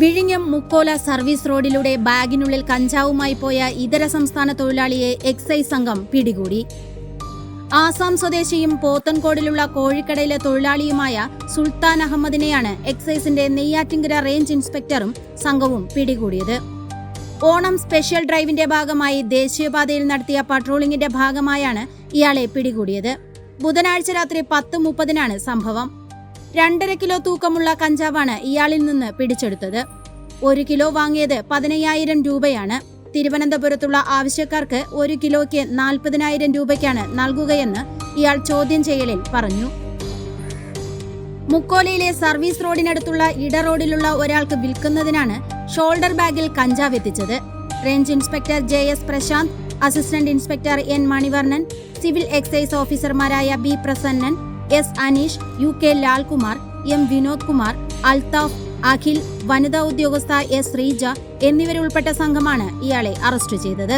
വിഴിഞ്ഞം മുക്കോല സർവീസ് റോഡിലൂടെ ബാഗിനുള്ളിൽ കഞ്ചാവുമായി പോയ ഇതര സംസ്ഥാന തൊഴിലാളിയെ എക്സൈസ് സംഘം പിടികൂടി. ആസാം സ്വദേശിയും പോത്തൻകോടിലുള്ള കോഴിക്കടയിലെ തൊഴിലാളിയുമായ സുൽത്താൻ അഹമ്മദിനെയാണ് എക്സൈസിന്റെ നെയ്യാറ്റിങ്കര റേഞ്ച് ഇൻസ്പെക്ടറും സംഘവും പിടികൂടിയത്. ഓണം സ്പെഷ്യൽ ഡ്രൈവിന്റെ ഭാഗമായി ദേശീയപാതയിൽ നടത്തിയ പട്രോളിംഗിന്റെ ഭാഗമായാണ് ഇയാളെ പിടികൂടിയത്. ബുധനാഴ്ച രാത്രി പത്ത് മുപ്പതിനാണ് സംഭവം. രണ്ടര കിലോ തൂക്കമുള്ള കഞ്ചാവാണ് ഇയാളിൽ നിന്ന് പിടിച്ചെടുത്തത്. ഒരു കിലോ വാങ്ങിയത് പതിനയ്യായിരം രൂപയാണ്. തിരുവനന്തപുരത്തുള്ള ആവശ്യക്കാർക്ക് ഒരു കിലോയ്ക്ക് നാൽപ്പതിനായിരം രൂപയ്ക്കാണ് നൽകുകയെന്ന് ഇയാൾ ചോദ്യം ചെയ്യലിൽ പറഞ്ഞു. മുക്കോലയിലെ സർവീസ് റോഡിനടുത്തുള്ള ഇട റോഡിലുള്ള ഒരാൾക്ക് വിൽക്കുന്നതിനാണ് ഷോൾഡർ ബാഗിൽ കഞ്ചാവ് എത്തിച്ചത്. Range inspector J S Prashanth assistant inspector N Manivarnan civil excise ഓഫീസർമാരായ B Prasannan S Aneesh U K Lalkumar M Vinod Kumar Althaf Akhil വനിതാ ഉദ്യോഗസ്ഥ എസ് ശ്രീജ എന്നിവരുൾപ്പെട്ട സംഘമാണ് ഇയാളെ അറസ്റ്റ് ചെയ്തത്.